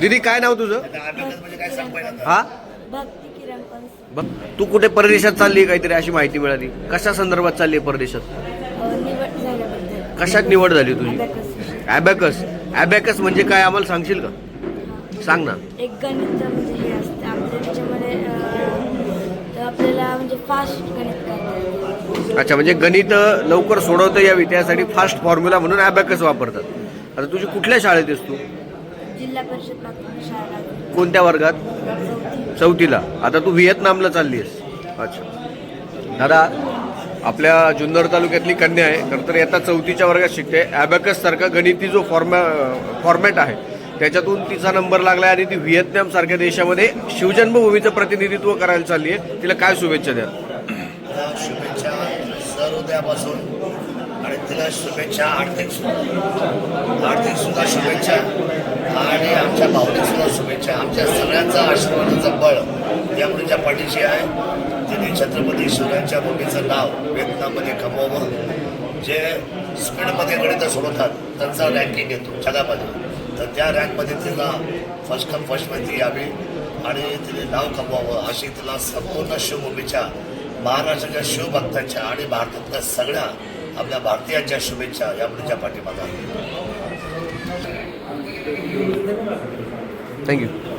दीदी काय नाव तुझं? हा? बघ तू कुठे परदेशात चालली काहीतरी अशी माहिती मिळाली? कशा संदर्भात चालली आहे परदेशात? कशात निवड झाली तुझी. ॲबॅकस ॲबॅकस म्हणजे काय? आम्हाला सांगशील का? सांग ना. एक गणित म्हणजे हे असतं. आपल्याला म्हणजे फास्ट गणित. अच्छा म्हणजे गणित लवकर सोडवता यावी त्यासाठी फास्ट फॉर्म्युला म्हणून ॲबॅकस वापरतात. आता तुझी कुठल्या शाळेत आहेस तू? जिल्हा परिषद प्राथमिक शाळा. कोणत्या वर्गात? चौथी चौथीला. आता तू व्हिएतनामला चालली आहेस. अच्छा. दादा आपल्या जुन्नर तालुक्यातली कन्या आहे खरं तर आता चौथीच्या वर्गात शिकते. ॲबॅकस सारखा गणिती जो फॉर्मॅ फॉर्मॅट आहे त्याच्यातून तिचा नंबर लागला आणि ती व्हिएतनाम सारख्या देशामध्ये शिवजन्मभूमीचं प्रतिनिधित्व करायला चालली आहे. तिला काय शुभेच्छा द्या हृदयापासून आणि तिला शुभेच्छा आर्थिक सुद्धा आर्थिक सुद्धा शुभेच्छा. आणि आमच्या भावनिक सुद्धा शुभेच्छा. आमच्या सगळ्यांचा आशीर्वादाचं बळ या मुलीच्या पाठीशी आहे तिने छत्रपती शिवरायांच्या भूमीचं नाव वेतनामध्ये कमवावं. जे स्पीडमध्ये गणित सोडवतात त्यांचा रँकिंग येतो जगामध्ये. तर त्या रँकमध्ये तिला फर्स्ट कम फर्स्टमध्ये माहिती यावी आणि तिने नाव कमवावं अशी तिला संपूर्ण शिवभूमीच्या महाराष्ट्राच्या शिवभक्तांच्या आणि भारतातल्या सगळ्या आपल्या भारतीयांच्या शुभेच्छा या मुलीच्या पाठीमागा थँक्यू